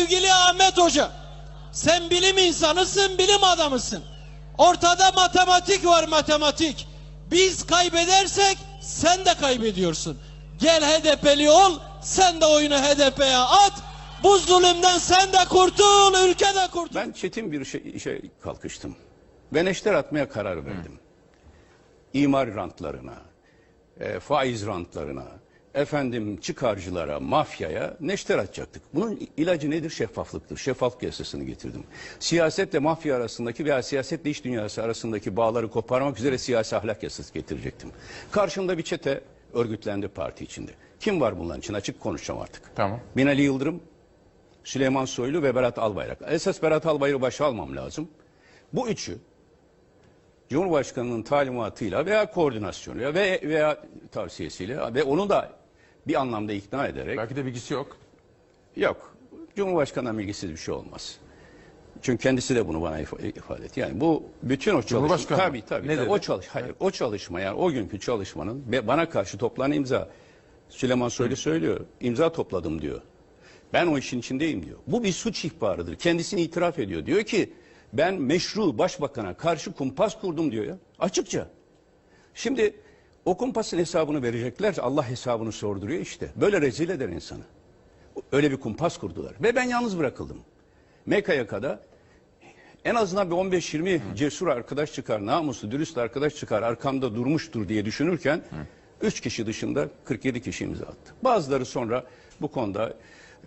Sevgili Ahmet Hoca, sen bilim insanısın, bilim adamısın. Ortada matematik var matematik. Biz kaybedersek sen de kaybediyorsun. Gel HDP'li ol, sen de oyunu HDP'ye at. Bu zulümden sen de kurtul, ülke de kurtul. Ben çetin bir şey, işe kalkıştım. Ve neşter atmaya karar verdim. İmar rantlarına, e, faiz rantlarına, efendim çıkarcılara, mafyaya neşter atacaktık. Bunun ilacı nedir? Şeffaflıktır. Şeffaflık yasasını getirdim. Siyasetle mafya arasındaki veya siyasetle iş dünyası arasındaki bağları koparmak üzere siyasi ahlak yasası getirecektim. Karşımda bir çete örgütlendi parti içinde. Kim var bunların için? Açık konuşacağım artık. Tamam. Binali Yıldırım, Süleyman Soylu ve Berat Albayrak. Esas Berat Albayrak'ı başa almam lazım. Bu üçü Cumhurbaşkanı'nın talimatıyla veya koordinasyonuyla ve veya tavsiyesiyle ve onu da bir anlamda ikna ederek Belki de bilgisi yok. yok. Cumhurbaşkanı'ndan bilgisiz bir şey olmaz. Çünkü kendisi de bunu bana ifa- ifade etti. Yani bu bütün o çalışma tabii tabii. Ne tabii. O çalış hayır o çalışma yani o günkü çalışmanın bana karşı toplanan imza Süleyman Soylu söylüyor. imza topladım diyor. Ben o işin içindeyim diyor. Bu bir suç ihbarıdır. Kendisini itiraf ediyor. Diyor ki ben meşru başbakana karşı kumpas kurdum diyor ya. Açıkça. Şimdi o kumpasın hesabını verecekler. Allah hesabını sorduruyor işte. Böyle rezil eder insanı. Öyle bir kumpas kurdular. Ve ben yalnız bırakıldım. MKYK'da en azından bir 15-20 cesur arkadaş çıkar, namuslu, dürüst arkadaş çıkar, arkamda durmuştur diye düşünürken 3 kişi dışında 47 kişi imza attı. Bazıları sonra bu konuda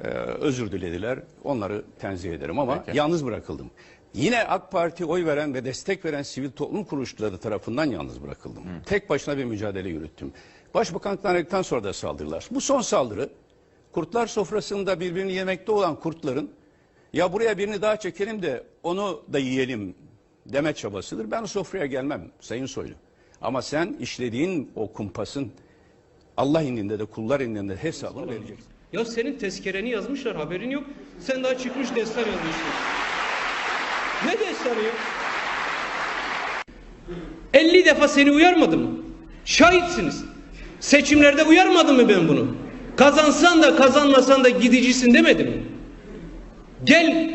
e, özür dilediler. Onları tenzih ederim ama Peki. yalnız bırakıldım. Yine AK Parti oy veren ve destek veren sivil toplum kuruluşları tarafından yalnız bırakıldım. Tek başına bir mücadele yürüttüm. Başbakanlıktan ayrıldıktan sonra da saldırılar. Bu son saldırı kurtlar sofrasında birbirini yemekte olan kurtların ya buraya birini daha çekelim de onu da yiyelim deme çabasıdır. Ben o sofraya gelmem Sayın Soylu. Ama sen işlediğin o kumpasın Allah indinde de kullar indinde de hesabını vereceksin. Ya senin tezkereni yazmışlar haberin yok. Sen daha çıkmış destan yazmışsın. Ne destanı ya? 50 defa seni uyarmadım mı? Şahitsiniz. Seçimlerde uyarmadım mı ben bunu? Kazansan da kazanmasan da gidicisin demedim mi? Gel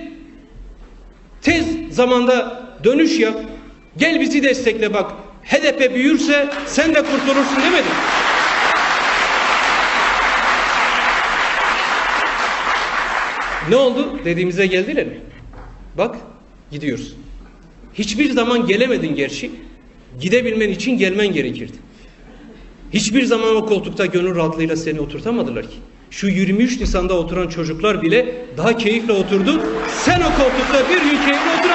tez zamanda dönüş yap. Gel bizi destekle bak. HDP büyürse sen de kurtulursun demedim. Ne oldu? Dediğimize geldiler mi? Bak gidiyoruz. Hiçbir zaman gelemedin gerçi. Gidebilmen için gelmen gerekirdi. Hiçbir zaman o koltukta gönül rahatlığıyla seni oturtamadılar ki. Şu 23 Nisan'da oturan çocuklar bile daha keyifle oturdu. Sen o koltukta bir gün keyifle oturamadın.